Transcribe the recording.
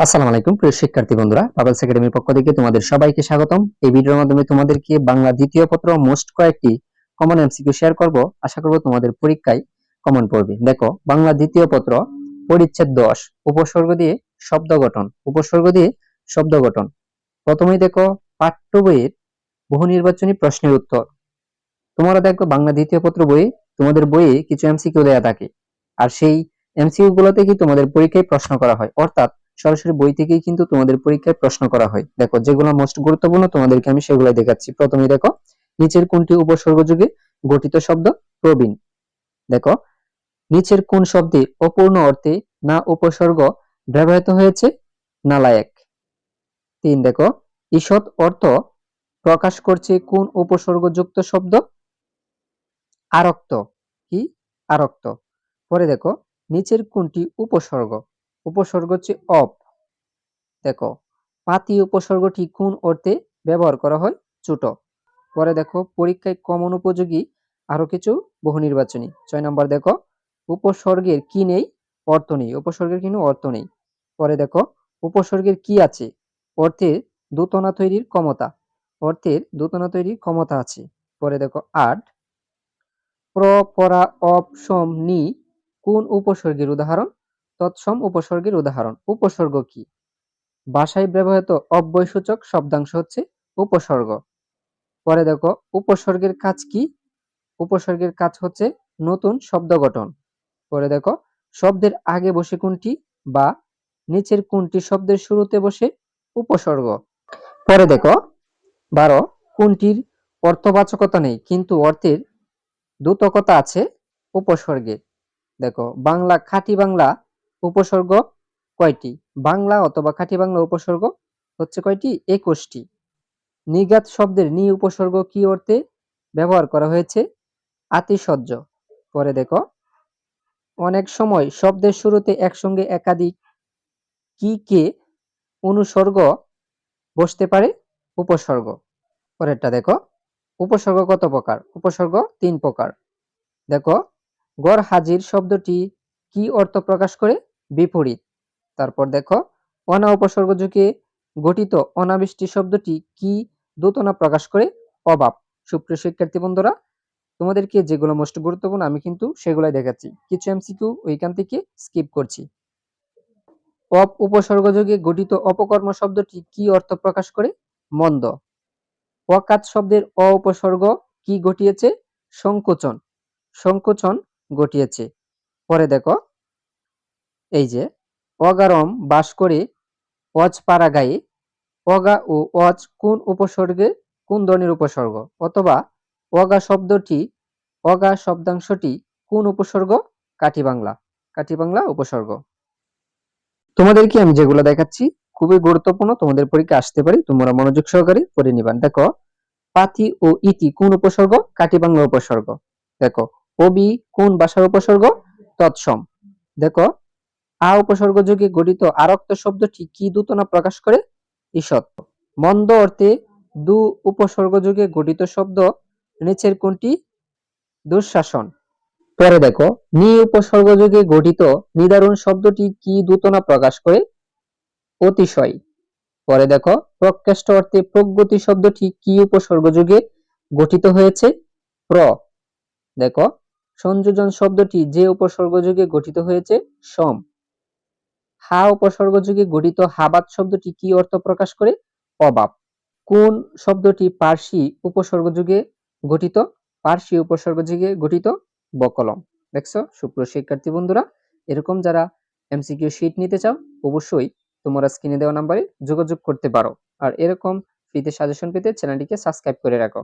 আসসালামু আলাইকুম, প্রিয় শিক্ষার্থী বন্ধুরা। বাবলস একাডেমির পক্ষ থেকে তোমাদের সবাইকে স্বাগতম। এই ভিডিওর মাধ্যমে তোমাদেরকে বাংলা দ্বিতীয় পত্র মোস্ট কয়েকটি কমন এমসিকিউ শেয়ার করব। আশা করব তোমাদের পরীক্ষায় কমন পড়বে। দেখো, বাংলা দ্বিতীয় পত্র, পরিচ্ছেদ দশ, উপসর্গ দিয়ে শব্দ গঠন, উপসর্গ দিয়ে শব্দ গঠন। প্রথমেই দেখো, পাঠ্য বইয়ের বহু নির্বাচনী প্রশ্নের উত্তর। তোমরা দেখো, বাংলা দ্বিতীয় পত্র বই তোমাদের বইয়ে কিছু এমসিকিউ দেয়া থাকে। আর সেই এমসিকিউ গুলোতে কি তোমাদের পরীক্ষায় প্রশ্ন করা হয়? অর্থাৎ সরাসরি বই থেকেই কিন্তু তোমাদের পরীক্ষায় প্রশ্ন করা হয়। দেখো, যেগুলো মোস্ট গুরুত্বপূর্ণ তোমাদেরকে আমি সেগুলাই দেখাচ্ছি। প্রথমে দেখো, নিচের কোনটি উপসর্গ যুগে গঠিত শব্দ প্রবীণ? দেখো, নিচের কোন শব্দে অপূর্ণ অর্থে না উপসর্গ ব্যবহৃত হয়েছে? নালায়েক। তিন, দেখো, ঈষৎ অর্থ প্রকাশ করছে কোন উপসর্গযুক্ত শব্দ? আরক্ত। কি? আরক্ত। পরে দেখো, নিচের কোনটি উপসর্গ? উপসর্গ হচ্ছে অপ দেখো, পাতি উপসর্গটি কোন অর্থে ব্যবহার করা হয়? ছোট। পরে দেখো, পরীক্ষায় কমন উপযোগী আরও কিছু বহু নির্বাচনী ছয় নম্বর দেখো, উপসর্গের কি নেই? অর্থ নেই। উপসর্গের কিন্তু অর্থ নেই। পরে দেখো, উপসর্গের কি আছে? অর্থের দূতনা তৈরির ক্ষমতা। অর্থের দূতনা তৈরির ক্ষমতা আছে। পরে দেখো, আট। প্র, পরা অপ সম, নি কোন উপসর্গের উদাহরণ? তৎসম উপসর্গের উদাহরণ। উপসর্গ কি? ভাষায় ব্যবহৃত অব্যয়সূচক শব্দাংশ হচ্ছে উপসর্গ। পরে দেখো, উপসর্গের কাজ কি? উপসর্গের কাজ হচ্ছে নতুন শব্দ গঠন। পরে দেখো, শব্দের আগে বসে কোনটি বা নিচের কোনটি শব্দের শুরুতে বসে উপসর্গ। পরে দেখো, বারো, কোনটির অর্থবাচকতা নেই, কিন্তু অর্থের দ্যুতকতা আছে উপসর্গে দেখো, বাংলা খাঁটি বাংলা উপসর্গ কয়টি? বাংলা অথবা খাঁটি বাংলা উপসর্গ হচ্ছে কয়টি? একুশটি। নিগাত শব্দের নি উপসর্গ কি অর্থে ব্যবহার করা হয়েছে? আতিশয্য। পরে দেখো। অনেক সময় শব্দের শুরুতে একসঙ্গে একাধিক কি, কে অনুসর্গ বসতে পারে উপসর্গ। পরেরটা দেখো। উপসর্গ কত প্রকার? উপসর্গ তিন প্রকার। দেখো, গড় হাজির শব্দটি কি অর্থ প্রকাশ করে? বিপরীত। তারপর দেখো, অনা উপসর্গ যুগে গঠিত অনাবৃষ্টি শব্দটি কি দূতনা প্রকাশ করে? অভাব সুপ্রিয় শিক্ষার্থী বন্ধুরা, তোমাদেরকে যেগুলো মোস্ট গুরুত্বপূর্ণ, আমি কিন্তু সেগুলাই দেখাচ্ছি। কিছু এমসিকিউ ওইখান থেকে স্কিপ করছি। অপ উপসর্গ যুগে গঠিত অপকর্ম শব্দটি কি অর্থ প্রকাশ করে? মন্দ। অকাত শব্দের অ উপসর্গ কি ঘটিয়েছে? সংকোচন। সংকোচন ঘটিয়েছে। পরে দেখো এই যে, অগারম বাস করে অজ পাড়া গায়ে অগা ও অজ কোন উপসর্গে, কোন ধরনের উপসর্গ? অথবা অগা শব্দটি, অগা শব্দাংশটি কোন উপসর্গ? কাঠি বাংলা। কাঠি বাংলা উপসর্গ। তোমাদেরকে আমি যেগুলো দেখাচ্ছি খুবই গুরুত্বপূর্ণ, তোমাদের পরীক্ষা আসতে পারে, তোমরা মনোযোগ সহকারে পড়ে নিবান দেখো, পাতি ও ইতি কোন উপসর্গ? কাঠি বাংলা উপসর্গ। দেখো কবি কোন ভাষার উপসর্গ? তৎসম। দেখো আ উপসর্গ যুগে গঠিত আরক্ত শব্দটি কি দূতনা প্রকাশ করে? ঈষৎ মন্দ অর্থে দু উপসর্গ যুগে গঠিত শব্দ নিচের কোনটি? দুঃশাসন। পরে দেখো, নি উপসর্গ যুগে গঠিত নিদারুণ শব্দটি কি দূতনা প্রকাশ করে? অতিশয়। পরে দেখো, প্রকেষ্ট অর্থে প্রগতি শব্দটি কি উপসর্গ যুগে গঠিত হয়েছে? প্র। দেখো, সংযোজন শব্দটি যে উপসর্গ যুগে গঠিত হয়েছে, সম। হা উপসর্গ যুগে গঠিত হাবাত শব্দটি কি অর্থ প্রকাশ করে? অভাব কোন শব্দটি পার্সি উপসর্গ যুগে গঠিত? পার্সি উপসর্গ যুগে গঠিত বকলম। দেখছ? সুপ্র শিক্ষার্থী বন্ধুরা, এরকম যারা এমসিকিউ শিট নিতে চাও, অবশ্যই তোমরা স্ক্রিনে দেওয়া নাম্বারে যোগাযোগ করতে পারো। আর এরকম ফ্রিতে সাজেশন পেতে চ্যানেলটিকে সাবস্ক্রাইব করে রাখো।